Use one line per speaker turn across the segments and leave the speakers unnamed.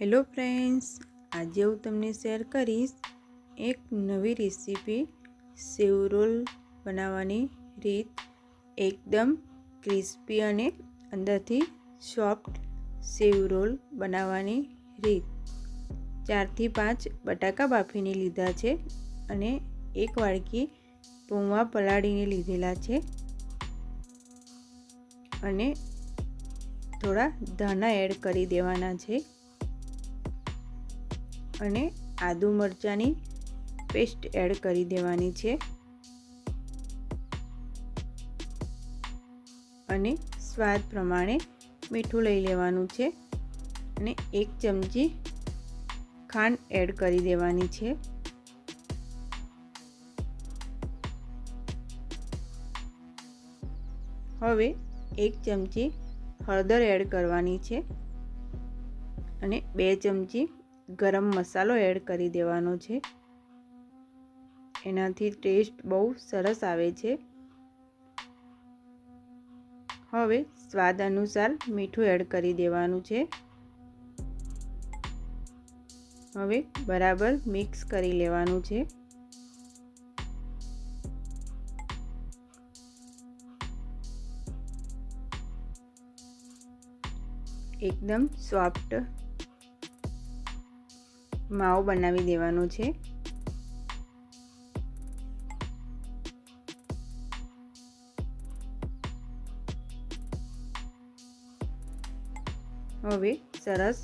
Hello friends, આજે હું તમને શેર કરીશ એક નવી રેસીપી સેવ રોલ બનાવવાની રીત. એકદમ ક્રિસ્પી અને અંદરથી સોફ્ટ સેવ રોલ બનાવવાની રીત. ચારથી પાંચ બટાકા બાફીને લીધા છે અને એક વાડકી પૌવા પલાળીને લીધેલા છે અને થોડા ધાણા એડ કરી દેવાના છે. અને આદુ મરચાંની પેસ્ટ એડ કરી દેવાની છે. અને સ્વાદ પ્રમાણે મીઠું લઈ લેવાનું છે. અને એક ચમચી ખાંડ એડ કરી દેવાની છે. હવે એક ચમચી હળદર એડ કરવાની છે. અને બે ચમચી ગરમ મસાલો એડ કરી દેવાનો છે. એનાથી ટેસ્ટ બહુ સરસ આવે છે. હવે સ્વાદ અનુસાર મીઠું એડ કરી દેવાનું છે. હવે બરાબર મિક્સ કરી લેવાનું છે. એકદમ સોફ્ટ માવો બનાવી દેવાનો છે. હવે સરસ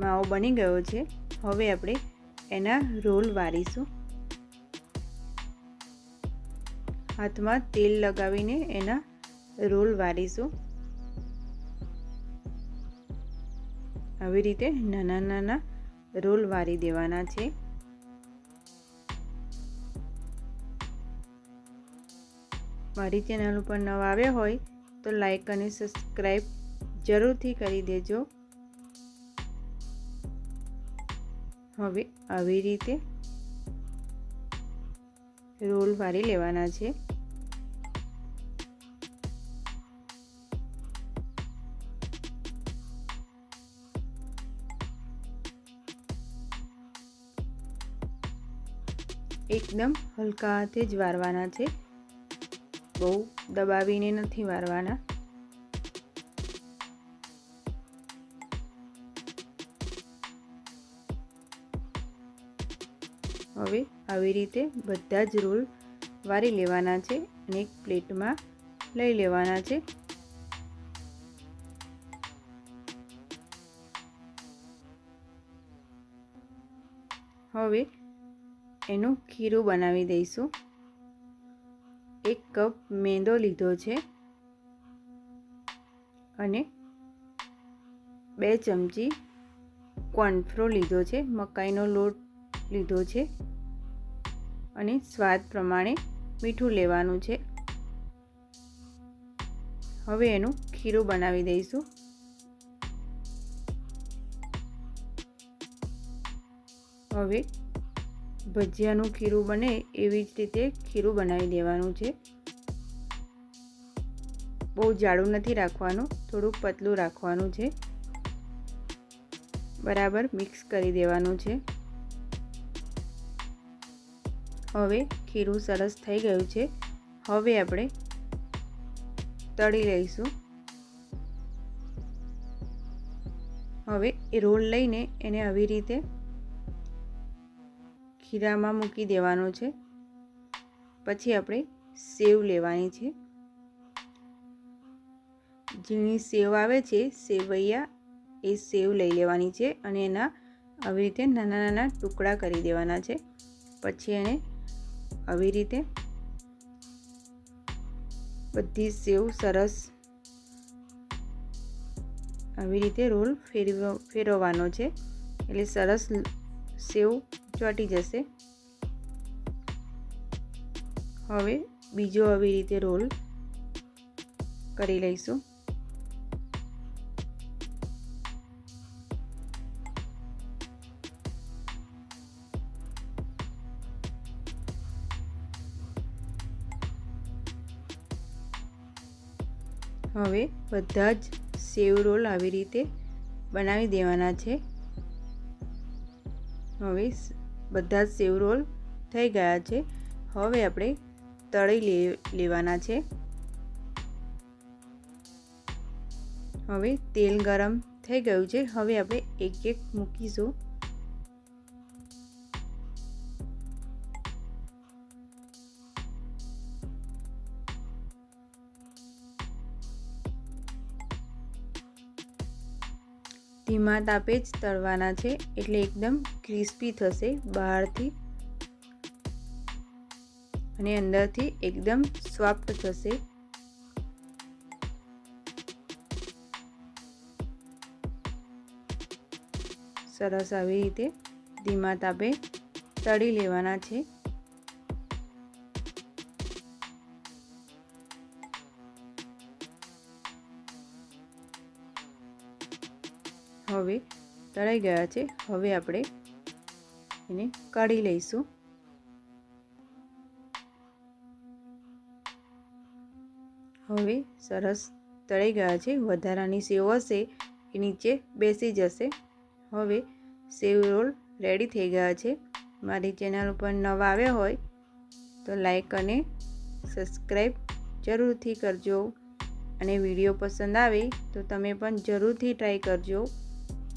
માવો બની ગયો છે. હવે આપણે એના રોલ વારીશું હાથમાં તેલ લગાવીને એના રોલ વારીશું આવી રીતે નાના નાના રોલ વારી દેવાના છે. મારી ચેનલ ઉપર નવા આવ્યા હોય તો લાઈક અને સબસ્ક્રાઈબ જરૂરથી કરી દેજો. હવે આવી રીતે રોલ વારી લેવાના છે. એકદમ હલકા હાથે જ વારવાના છે. બહુ દબાવીને નથી વારવાના. હવે આવી રીતે બધા જ રોલ વારી લેવાના છે અને એક પ્લેટમાં લઈ લેવાના છે. હવે એનું ખીરું બનાવી દઈશું. એક કપ મેંદો લીધો છે અને બે ચમચી કોનફ્રો લીધો છે. મકાઈનો લોટ લીધો છે અને સ્વાદ પ્રમાણે મીઠું લેવાનું છે. હવે એનું ખીરું બનાવી દઈશું. હવે ભજીયાનું ખીરું બને એવી જ રીતે ખીરું બનાવી દેવાનું છે. બહુ જાડું નથી રાખવાનું, થોડુંક પતલું રાખવાનું છે. બરાબર મિક્સ કરી દેવાનું છે. હવે ખીરું સરસ થઈ ગયું છે. હવે આપણે તળી લઈશું. હવે એ રોલ લઈને એને આવી રીતે ખીરામાં મૂકી દેવાનો છે. પછી આપણે સેવ લેવાની છે. ઝીણી સેવ આવે છે, સેવૈયા, એ સેવ લઈ લેવાની છે અને એના આવી રીતે નાના નાના ટુકડા કરી દેવાના છે. પછી એને આવી રીતે બધી સેવ સરસ આવી રીતે રોલ ફેરવ, ફેરવવાનો છે. એટલે સરસ સેવ ચોંટી જશે. હવે બીજો આવી રીતે રોલ કરી લઈશું. હવે બધા જ સેવ રોલ આવી રીતે બનાવી દેવાના છે. હવે બધા જ સેવ રોલ થઈ ગયા છે. હવે આપણે તળી લેવાના છે. હવે તેલ ગરમ થઈ ગયું છે. હવે આપણે એક એક મૂકીશું. ધીમા તાપે જ તળવાના છે એટલે એકદમ ક્રિસ્પી થશે બહારથી. અને અંદરથી એકદમ સોફ્ટ થશે. સરસ આવી રીતે ધીમા તાપે તળી લેવાના છે. હવે તળાઈ ગયા છે. હવે આપણે એને કાઢી લઈશું. હવે સરસ તળાઈ ગયા છે. વધારાની સેવ હશે એ નીચે બેસી જશે. હવે સેવ રોલ રેડી થઈ ગયા છે. મારી ચેનલ ઉપર નવા આવ્યા હોય તો લાઈક અને સબસ્ક્રાઈબ જરૂરથી કરજો. અને વીડિયો પસંદ આવે તો તમે પણ જરૂરથી ટ્રાય કરજો.